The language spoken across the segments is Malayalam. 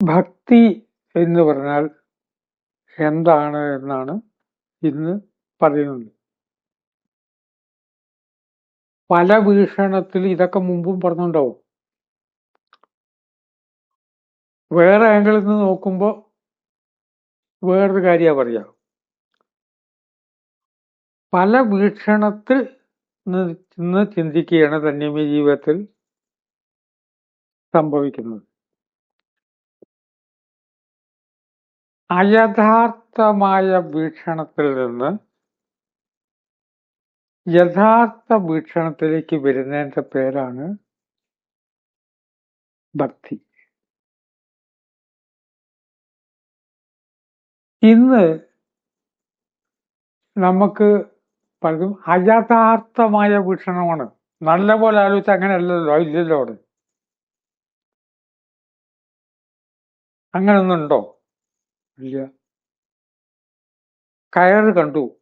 ഭക്തി എന്ന് പറഞ്ഞാൽ എന്താണ് എന്നാണ് ഇന്ന് പറയുന്നത്. പല വീക്ഷണത്തിൽ ഇതൊക്കെ മുമ്പും പറഞ്ഞിട്ടുണ്ടാവും വേറെ ആംഗിളിൽ നിന്ന് നോക്കുമ്പോൾ വേറൊരു കാര്യമാണ് പറയാ പല വീക്ഷണത്തിൽ നിന്ന് ചിന്തിക്കുകയാണ് തന്നെ ജീവിതത്തിൽ സംഭവിക്കുന്നത്. അയഥാർത്ഥമായ വീക്ഷണത്തിൽ നിന്ന് യഥാർത്ഥ വീക്ഷണത്തിലേക്ക് വരുന്നതിന്റെ പേരാണ് ഭക്തി. ഇന്ന് നമുക്ക് പലതും അയഥാർത്ഥമായ വീക്ഷണമാണ്. നല്ല പോലെ ആലോചിച്ച് അങ്ങനെ അല്ലല്ലോ ഇല്ലല്ലോ അവിടെ അങ്ങനൊന്നുണ്ടോ? ഇല്ല. കയറ് കണ്ടു.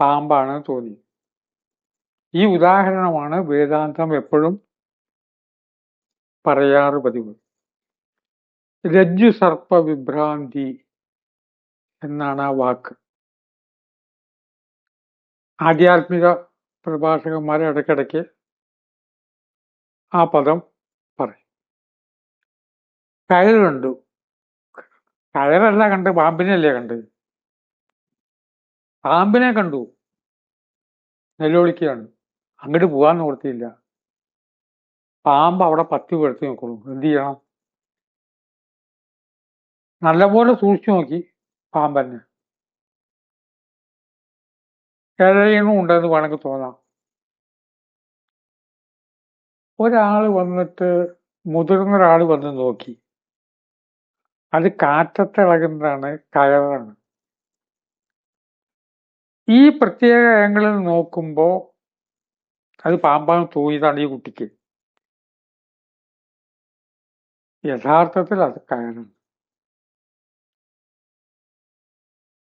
പാമ്പാണ് തോന്നി. ഈ ഉദാഹരണമാണ് വേദാന്തം എപ്പോഴും പറയാറ് പതിവ്. രജ്ജു സർപ്പ വിഭ്രാന്തി എന്നാണ് ആ വാക്ക്. ആധ്യാത്മിക പ്രഭാഷകന്മാരെ ഇടയ്ക്കിടയ്ക്ക് ആ പദം പറയും. കയറ് കണ്ടു. കയറല്ല കണ്ട് പാമ്പിനെയല്ലേ കണ്ട്? പാമ്പിനെ കണ്ടു. നിലവിളിക്കുകയാണ് അങ്ങോട്ട് പോകാൻ നിവർത്തിയില്ല പാമ്പ് അവിടെ പത്തി വീഴ്ത്തി നോക്കുള്ളൂ എന്ത് ചെയ്യണം? നല്ലപോലെ സൂക്ഷിച്ചു നോക്കി പാമ്പന്നെ. ഇഴയണും ഉണ്ടെന്ന് വേണമെങ്കിൽ തോന്നാം. ഒരാൾ വന്നിട്ട് മുതിർന്ന ഒരാൾ വന്ന് നോക്കി. അത് കാറ്റത്തിളകുന്നതാണ് കയറാണ്. ഈ പ്രത്യേക ആംഗിളിൽ നോക്കുമ്പോൾ അത് പാമ്പാന്ന് തോന്നിയതാണ് ഈ കുട്ടിക്ക്. യഥാർത്ഥത്തിൽ അത് കയറാണ്.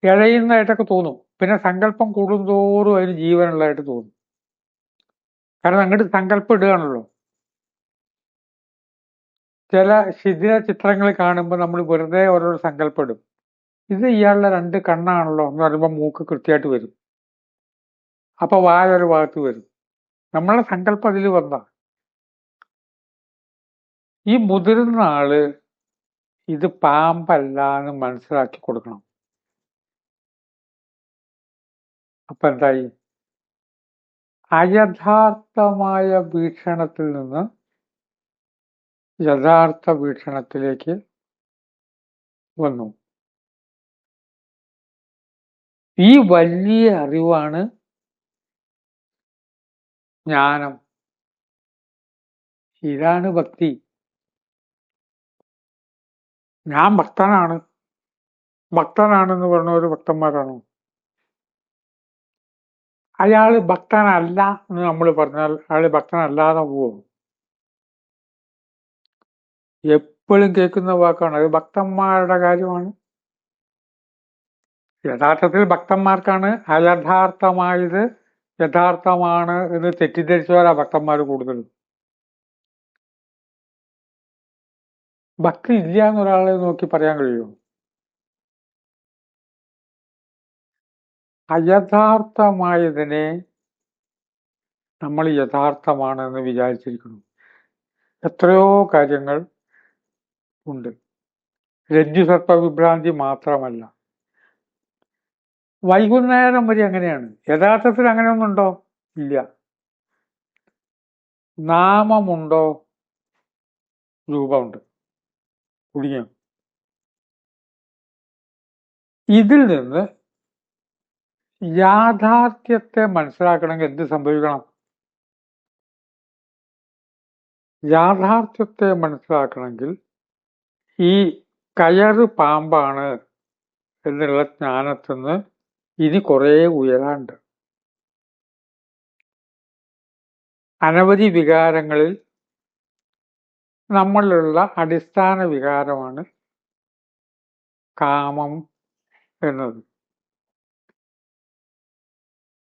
ഇഴയുന്നതായിട്ടൊക്കെ തോന്നും. പിന്നെ സങ്കല്പം കൂടുന്തോറും അതിന് ജീവനുള്ളതായിട്ട് തോന്നും. കാരണം അങ്ങോട്ട് സങ്കല്പം ഇടുകയാണല്ലോ. ചില ശിഥില ചിത്രങ്ങൾ കാണുമ്പോൾ നമ്മൾ വെറുതെ ഓരോരോ സങ്കല്പടും ഇത് ഇയാളുടെ രണ്ട് കണ്ണാണല്ലോ എന്ന് പറയുമ്പോൾ മൂക്ക് കൃത്യമായിട്ട് വരും. അപ്പൊ വായ ഒരു ഭാഗത്ത് വരും. നമ്മളെ സങ്കല്പം അതിൽ വന്ന. ഈ മുതിർന്ന ആൾ ഇത് പാമ്പല്ല എന്ന് മനസ്സിലാക്കി കൊടുക്കണം. അപ്പൊ എന്തായി? അയഥാർത്ഥമായ വീക്ഷണത്തിൽ നിന്ന് യഥാർത്ഥ വീക്ഷണത്തിലേക്ക് വന്നു. ഈ വലിയ അറിവാണ് ജ്ഞാനം. ഇതാണ് ഭക്തി. ഞാൻ ഭക്തനാണ്. ഭക്തനാണെന്ന് ഒരു ഭക്തന്മാരാണോ? അയാൾ ഭക്തനല്ല എന്ന് നമ്മൾ പറഞ്ഞാൽ അയാൾ ഭക്തനല്ലാതെ പോകും എപ്പോഴും കേൾക്കുന്ന വാക്കാണ്. അത് ഭക്തന്മാരുടെ കാര്യമാണ്. യഥാർത്ഥത്തിൽ ഭക്തന്മാർക്കാണ് അയഥാർത്ഥമായത് യഥാർത്ഥമാണ് എന്ന് തെറ്റിദ്ധരിച്ചവരാ ഭക്തന്മാർ കൂടുതലും. ഭക്തി ഇല്ല എന്നൊരാളെ നോക്കി പറയാൻ കഴിയുമോ? അയഥാർത്ഥമായതിനെ നമ്മൾ യഥാർത്ഥമാണ് എന്ന് വിചാരിച്ചിരിക്കുന്നു. എത്രയോ കാര്യങ്ങൾ ഉണ്ട്. രജ്ജു സർപ്പ വിഭ്രാന്തി മാത്രമല്ല. വൈകുന്നേരം വരെ അങ്ങനെയാണ്. യഥാർത്ഥത്തിൽ അങ്ങനെയൊന്നുണ്ടോ? ഇല്ല. നാമമുണ്ടോ? രൂപമുണ്ട്. കുടുങ്ങിയോ? ഇതിൽ നിന്ന് യാഥാർത്ഥ്യത്തെ മനസ്സിലാക്കണമെങ്കിൽ എന്ത് സംഭവിക്കണം? യാഥാർത്ഥ്യത്തെ മനസ്സിലാക്കണമെങ്കിൽ ഈ കയറ് പാമ്പാണ് എന്നുള്ള ജ്ഞാനത്തിന്ന് ഇനി കുറേ ഉയരാണ്ട്. അനവധി വികാരങ്ങളിൽ നമ്മളിലുള്ള അടിസ്ഥാന വികാരമാണ് കാമം എന്നത്.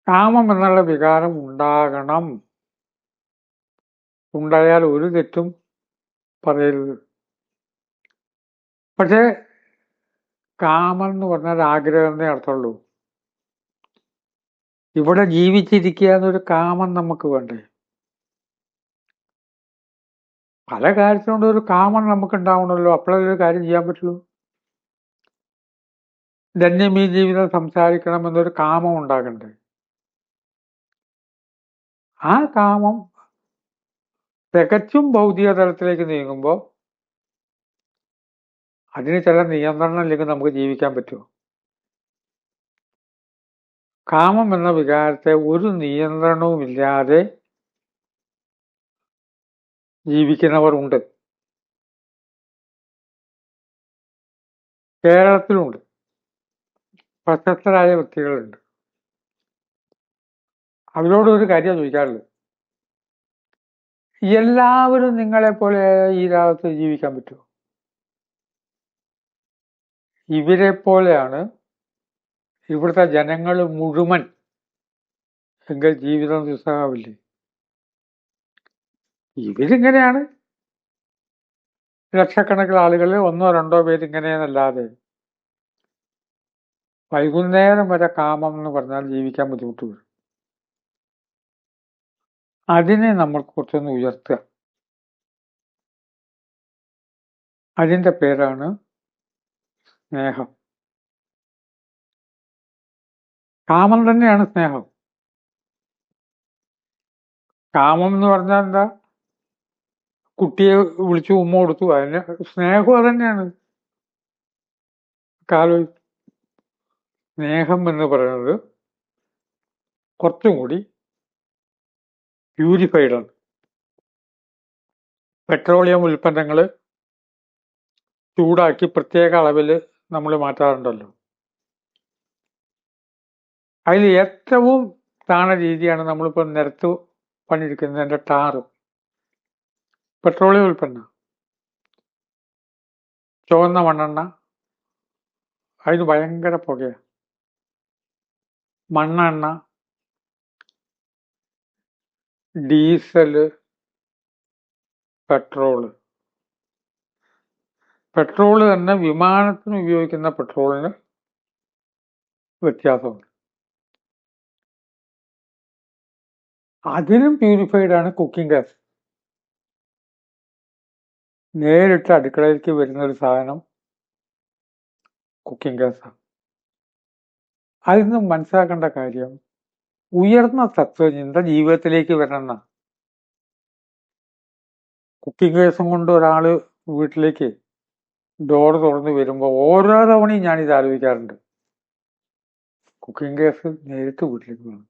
കാമം എന്നുള്ള വികാരം ഉണ്ടാകണം. ഉണ്ടായാൽ ഒരു തെറ്റും പറയരുത്. പക്ഷേ കാമം എന്ന് പറഞ്ഞാൽ ആഗ്രഹം എന്നേ അർത്ഥമുള്ളൂ ഇവിടെ ജീവിച്ചിരിക്കുക എന്നൊരു കാമം നമുക്ക് വേണ്ടേ? പല കാര്യത്തിനോട് ഒരു കാമം നമുക്ക് ഉണ്ടാവണമല്ലോ. അപ്പോഴൊരു കാര്യം ചെയ്യാൻ പറ്റുള്ളൂ. ധന്യം ഈ ജീവിതം സംസാരിക്കണം എന്നൊരു കാമം ഉണ്ടാകണ്ടേ? ആ കാമം തികച്ചും ഭൗതിക തലത്തിലേക്ക് നീങ്ങുമ്പോൾ അതിന് ചില നിയന്ത്രണം ഇല്ലെങ്കിൽ നമുക്ക് ജീവിക്കാൻ പറ്റുമോ? കാമം എന്ന വികാരത്തെ ഒരു നിയന്ത്രണവും ഇല്ലാതെ ജീവിക്കുന്നവർ ഉണ്ട്. കേരളത്തിലുണ്ട്. പ്രശസ്തരായ വ്യക്തികളുണ്ട്. അവരോട് ഒരു കാര്യം ചോദിക്കാറുള്ളത്. എല്ലാവരും നിങ്ങളെ പോലെ ഈ രാഗത്ത് ജീവിക്കാൻ പറ്റുമോ? ഇവരെ പോലെയാണ് ഇവിടുത്തെ ജനങ്ങൾ മുഴുവൻ എങ്കിൽ ജീവിതം ദുസ്സഹാവില്ലേ ഇവരിങ്ങനെയാണ്. ലക്ഷക്കണക്കിന് ആളുകൾ ഒന്നോ രണ്ടോ പേരിങ്ങനെയെന്നല്ലാതെ വൈകുന്നേരം വരെ കാമം എന്ന് പറഞ്ഞാൽ ജീവിക്കാൻ ബുദ്ധിമുട്ട് വരും. അതിനെ നമ്മൾ കുറച്ചൊന്ന് ഉയർത്തുക. അതിന്റെ പേരാണ് സ്നേഹം. കാമം തന്നെയാണ് സ്നേഹം. കാമം എന്ന് പറഞ്ഞാൽ എന്താ? കുട്ടിയെ വിളിച്ചു ഉമ്മ കൊടുത്തു. അതിന് സ്നേഹം അതന്നെയാണ്. കാലോ സ്നേഹം എന്ന് പറയുന്നത് കുറച്ചും കൂടി ആണ്. പെട്രോളിയം ഉൽപ്പന്നങ്ങൾ ചൂടാക്കി പ്രത്യേക അളവിൽ നമ്മൾ മാറ്റാറുണ്ടല്ലോ. അതിൽ ഏറ്റവും താണ രീതിയാണ് നമ്മളിപ്പോൾ നിരത്ത് പണിയെടുക്കുന്നതിന്റെ ടാറ്. പെട്രോളിയം ഉൽപ്പന്നം. ചുവന്ന മണ്ണെണ്ണ. അതിന് ഭയങ്കര പുകയാണ് മണ്ണെണ്ണ. ഡീസൽ. പെട്രോൾ. പെട്രോൾ തന്നെ വിമാനത്തിന് ഉപയോഗിക്കുന്ന പെട്രോളിന് വ്യത്യാസമുണ്ട്. അതിനും പ്യൂരിഫൈഡ് ആണ് കുക്കിംഗ് ഗ്യാസ് നേരിട്ട് അടുക്കളയിലേക്ക് വരുന്ന ഒരു സാധനം കുക്കിംഗ് ഗ്യാസാണ് അതിൽ നിന്നും മനസ്സിലാക്കേണ്ട കാര്യം ഉയർന്ന തത്വചിന്ത ജീവിതത്തിലേക്ക് വരണമെന്ന. കുക്കിംഗ് ഗ്യാസും കൊണ്ട് ഒരാൾ വീട്ടിലേക്ക് ഡോർ തുറന്നു വരുമ്പോൾ ഓരോ തവണയും ഞാനിത് ആലോചിക്കാറുണ്ട്. കുക്കിംഗ് ഗ്യാസ് നേരിട്ട് വീട്ടിലേക്ക് വേണം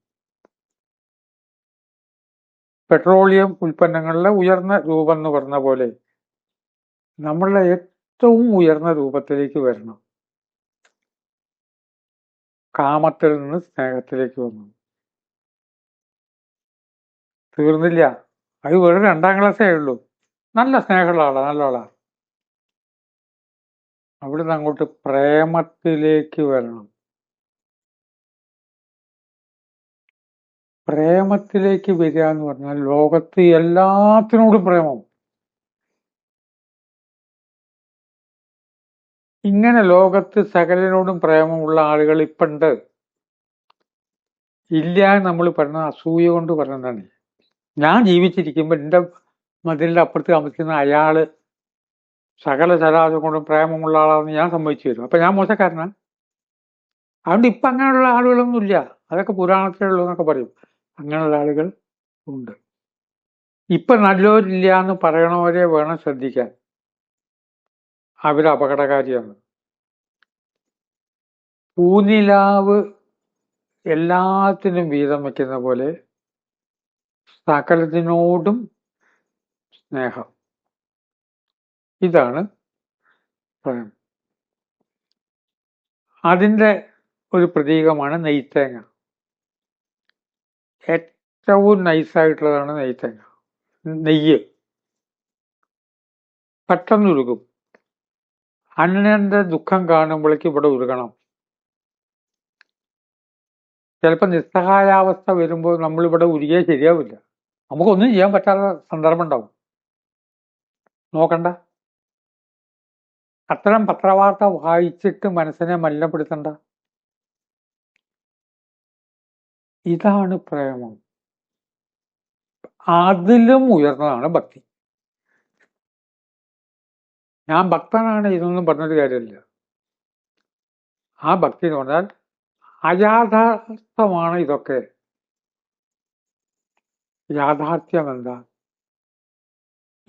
പെട്രോളിയം ഉൽപ്പന്നങ്ങളിലെ ഉയർന്ന രൂപം എന്ന് പറഞ്ഞ പോലെ നമ്മളുടെ ഏറ്റവും ഉയർന്ന രൂപത്തിലേക്ക് വരണം. കാമത്തിൽ നിന്ന് സ്നേഹത്തിലേക്ക് വന്നു. തീർന്നില്ല. അത് വെറും രണ്ടാം ക്ലാസ്സേ ഉള്ളൂ. നല്ല സ്നേഹമുള്ള ആളാ നല്ല ആളാ. അവിടുന്ന് അങ്ങോട്ട് പ്രേമത്തിലേക്ക് വരണം. പ്രേമത്തിലേക്ക് വരിക എന്ന് പറഞ്ഞാൽ ലോകത്ത് എല്ലാത്തിനോടും പ്രേമം. ഇങ്ങനെ ലോകത്ത് സകലനോടും പ്രേമമുള്ള ആളുകൾ ഇപ്പുണ്ട്. ഇല്ല നമ്മൾ പറഞ്ഞ അസൂയ കൊണ്ട് പറഞ്ഞതാണ്. ഞാൻ ജീവിച്ചിരിക്കുമ്പോൾ എന്റെ മതിലിന്റെ അപ്പുറത്ത് താമസിക്കുന്ന അയാൾ സകല ചരാചരം കൊണ്ടും പ്രേമമുള്ള ആളാണെന്ന് ഞാൻ സമ്മതിച്ചു തരും അപ്പം ഞാൻ മോശക്കാരനാണ് അതുകൊണ്ട് ഇപ്പം അങ്ങനെയുള്ള ആളുകളൊന്നുമില്ല. അതൊക്കെ പുരാണത്തിലുള്ളൂ എന്നൊക്കെ പറയും. അങ്ങനെയുള്ള ആളുകൾ ഉണ്ട്. ഇപ്പം നല്ലവരില്ല എന്ന് പറയണവരെ വേണം ശ്രദ്ധിക്കാൻ. അവർ അപകടകാരിയാണ് പൂനിലാവ് എല്ലാത്തിനും വീതം വയ്ക്കുന്ന പോലെ സകലത്തിനോടും സ്നേഹം. ഇതാണ് സ്വയം അതിന്റെ ഒരു പ്രതീകമാണ് നെയ്ത്തേങ്ങ. ഏറ്റവും നൈസായിട്ടുള്ളതാണ് നെയ്ത്തേങ്ങ. നെയ്യ്. പെട്ടെന്ന് ഉരുകും. അന്നന്റെ ദുഃഖം കാണുമ്പോഴേക്ക് ഇവിടെ ഉരുകണം. ചിലപ്പോൾ നിസ്സഹായാവസ്ഥ വരുമ്പോൾ നമ്മളിവിടെ ഉരുകിയാൽ ശരിയാവില്ല. നമുക്കൊന്നും ചെയ്യാൻ പറ്റാത്ത സന്ദർഭം ഉണ്ടാവും. നോക്കണ്ട. അത്തരം പത്രവാർത്ത വായിച്ചിട്ട് മനസ്സിനെ മല്ലപ്പെടുത്തണ്ട ഇതാണ് പ്രേമം. അതിലും ഉയർന്നതാണ് ഭക്തി. ഞാൻ ഭക്തനാണ് ഇതൊന്നും പറഞ്ഞൊരു കാര്യമില്ല. ആ ഭക്തി എന്ന് പറഞ്ഞാൽ അയാഥാർത്ഥമാണ് ഇതൊക്കെ. യാഥാർത്ഥ്യം എന്താ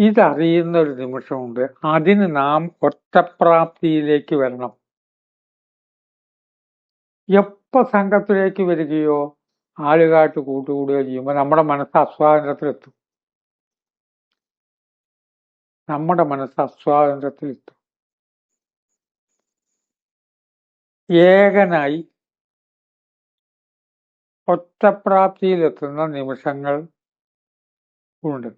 ഇതറിയുന്ന ഒരു നിമിഷമുണ്ട്. അതിന് നാം ഒറ്റപ്രാപ്തിയിലേക്ക് വരണം. എപ്പോ സംഘത്തിലേക്ക് വരികയോ ആളുകാട്ട് കൂട്ടുകൂടുകയോ ചെയ്യുമ്പോൾ നമ്മുടെ മനസ്സ് അസ്വാതന്ത്ര്യത്തിലെത്തും നമ്മുടെ മനസ്സ് അസ്വാതന്ത്ര്യത്തിലെത്തും ഏകനായി ഒറ്റപ്രാപ്തിയിലെത്തുന്ന നിമിഷങ്ങൾ ഉണ്ട്.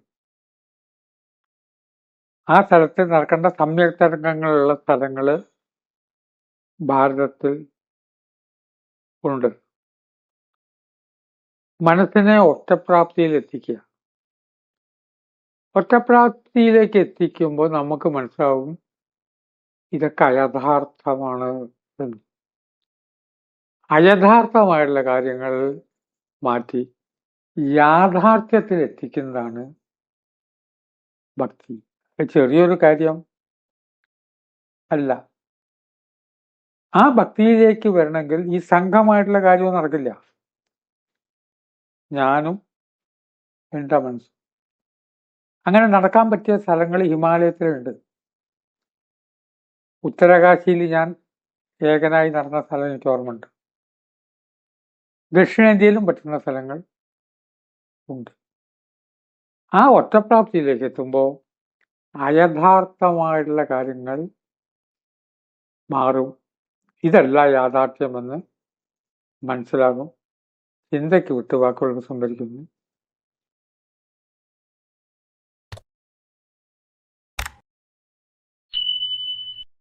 ആ സ്ഥലത്ത് നടക്കേണ്ട സമ്യക് തരംഗങ്ങളുള്ള സ്ഥലങ്ങൾ ഭാരതത്തിൽ ഉണ്ട്. മനസ്സിനെ ഒറ്റപ്രാപ്തിയിൽ എത്തിക്കുക ഒറ്റപ്രാപ്തിയിലേക്ക് എത്തിക്കുമ്പോൾ നമുക്ക് മനസ്സിലാവും ഇതൊക്കെ അയഥാർത്ഥമാണ് എന്ന്. അയഥാർത്ഥമായിട്ടുള്ള കാര്യങ്ങൾ മാറ്റി യാഥാർത്ഥ്യത്തിൽ എത്തിക്കുന്നതാണ് ഭക്തി. ചെറിയൊരു കാര്യം അല്ല. ആ ഭക്തിയിലേക്ക് വരണമെങ്കിൽ ഈ സംഘമായിട്ടുള്ള കാര്യവും നടക്കില്ല. ഞാനും എന്റെ മനസ്സും അങ്ങനെ നടക്കാൻ പറ്റിയ സ്ഥലങ്ങൾ ഹിമാലയത്തിലുണ്ട്. ഉത്തരകാശിയിൽ ഞാൻ ഏകനായി നടന്ന സ്ഥലം എനിക്ക് ഓർമ്മയുണ്ട്. ദക്ഷിണേന്ത്യയിലും പറ്റുന്ന സ്ഥലങ്ങൾ ഉണ്ട്. ആ ഒറ്റപ്രാപ്തിയിലേക്ക് എത്തുമ്പോൾ അയഥാർത്ഥമായിട്ടുള്ള കാര്യങ്ങൾ മാറും. ഇതല്ല യാഥാർത്ഥ്യമെന്ന് മനസ്സിലാകും. ചിന്തയ്ക്ക് വിട്ടുവാക്കുകൾ സംഭരിക്കുന്നു.